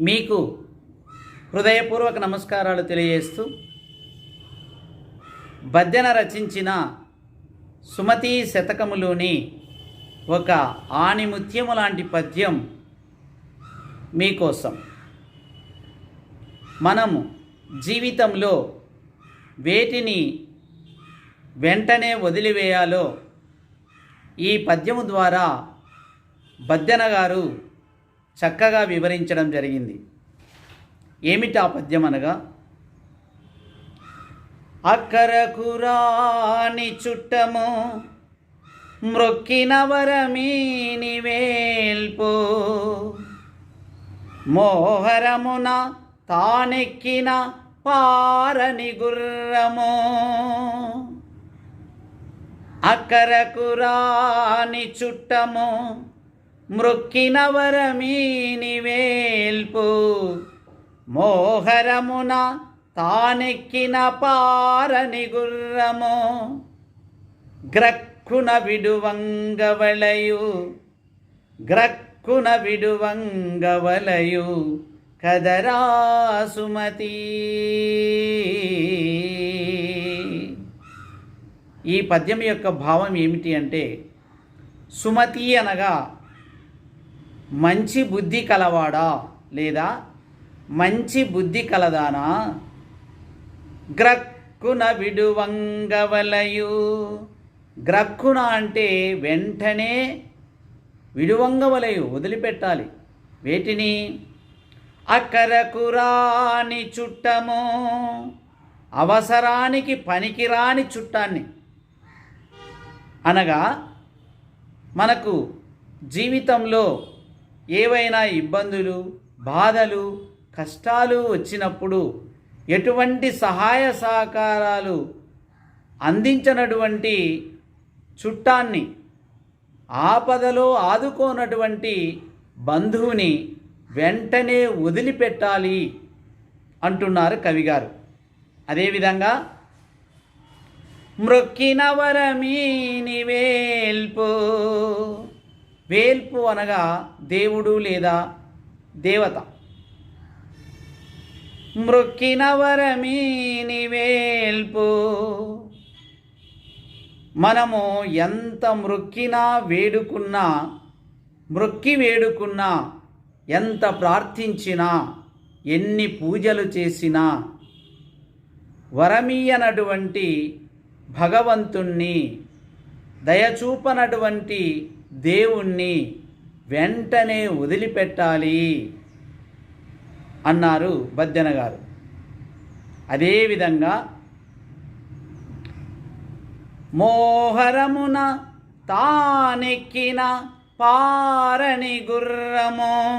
మీకు హృదయపూర్వక నమస్కారాలు తెలియజేస్తూ బద్దెన రచించిన సుమతి శతకములోని ఒక ఆణిముత్యము లాంటి పద్యం మీకోసం. మనము జీవితంలో వేటిని వెంటనే వదిలివేయాలో ఈ పద్యము ద్వారా బద్దెన గారు చక్కగా వివరించడం జరిగింది. ఏమిటి ఆ పద్యం అనగా? అక్కరకురాని చుట్టము మ్రొక్కిన వరమీని వేల్పు మోహరమున తానెక్కిన పారని గుర్రము. అక్కరకురాని చుట్టము మృక్కిన వరమీని వేల్పు మోహరమున తానెక్కిన పారని గుర్రము. గ్రక్కున విడువంగవలయు. గ్రక్కున విడువంగవలయు. కదరా సుమతి ఈ పద్యం యొక్క భావం ఏమిటి అంటే సుమతి అనగా మంచి బుద్ధి కలవాడా లేదా మంచి బుద్ధి కలదానా? గ్రక్కున విడువంగవలయు. గ్రక్కున అంటే వెంటనే విడువంగవలయు వదిలిపెట్టాలి. వేటిని? అకరకురాని చుట్టము. అవసరానికి పనికిరాని చుట్టాన్ని. అనగా మనకు జీవితంలో ఏవైనా ఇబ్బందులు బాధలు కష్టాలు వచ్చినప్పుడు ఎటువంటి సహాయ సహకారాలు అందించనటువంటి చుట్టాన్ని ఆపదలో ఆదుకోనటువంటి బంధువుని వెంటనే వదిలిపెట్టాలి అంటున్నారు కవిగారు అదేవిధంగా మృక్కిన వరమీని వేల్పు వేల్పు అనగా దేవుడు లేదా దేవత? మృక్కిన వరమీని వేల్పు మనము ఎంత మృక్కినా వేడుకున్నా మృక్కి వేడుకున్నా ఎంత ప్రార్థించినా ఎన్ని పూజలు చేసినా వరమీయనటువంటి భగవంతుణ్ణి దయచూపనటువంటి దేవుణ్ణి వెంటనే వదిలిపెట్టాలి అన్నారు బద్దెన గారు. అదేవిధంగా మోహరమున తానెక్కిన పారని గుర్రము.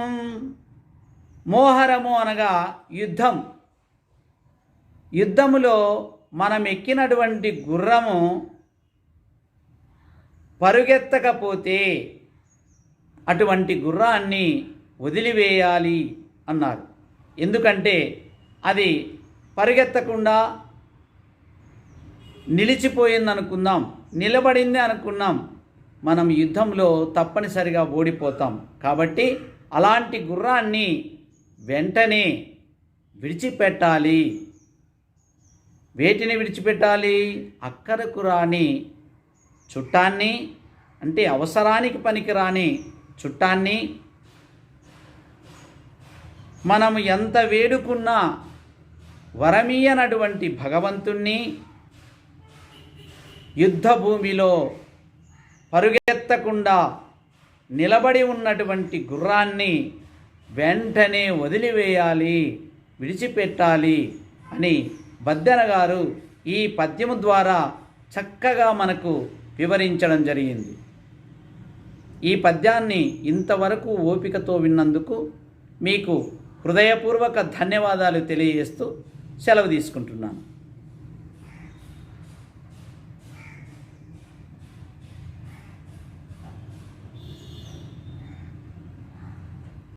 మోహరము అనగా యుద్ధం. యుద్ధములో మనం ఎక్కినటువంటి గుర్రము పరుగెత్తకపోతే అటువంటి గుర్రాన్ని వదిలివేయాలి అన్నారు. ఎందుకంటే అది పరిగెత్తకుండా నిలిచిపోయింది అనుకుందాం నిలబడింది అనుకున్నాం మనం యుద్ధంలో తప్పనిసరిగా ఓడిపోతాం. కాబట్టి అలాంటి గుర్రాన్ని వెంటనే విడిచిపెట్టాలి. వేటిని విడిచిపెట్టాలి? అక్కరకు రాని చుట్టాన్ని అంటే అవసరానికి పనికిరాని చుట్టాన్ని మనం ఎంత వేడుకున్నా వరమీయనటువంటి భగవంతుణ్ణి యుద్ధ భూమిలో పరుగెత్తకుండా నిలబడి ఉన్నటువంటి గుర్రాన్ని వెంటనే వదిలివేయాలి విడిచిపెట్టాలి అని బద్దెన గారు ఈ పద్యము ద్వారా చక్కగా మనకు వివరించడం జరిగింది. ఈ పద్యాన్ని ఇంతవరకు ఓపికతో విన్నందుకు మీకు హృదయపూర్వక ధన్యవాదాలు తెలియజేస్తూ సెలవు తీసుకుంటున్నాను.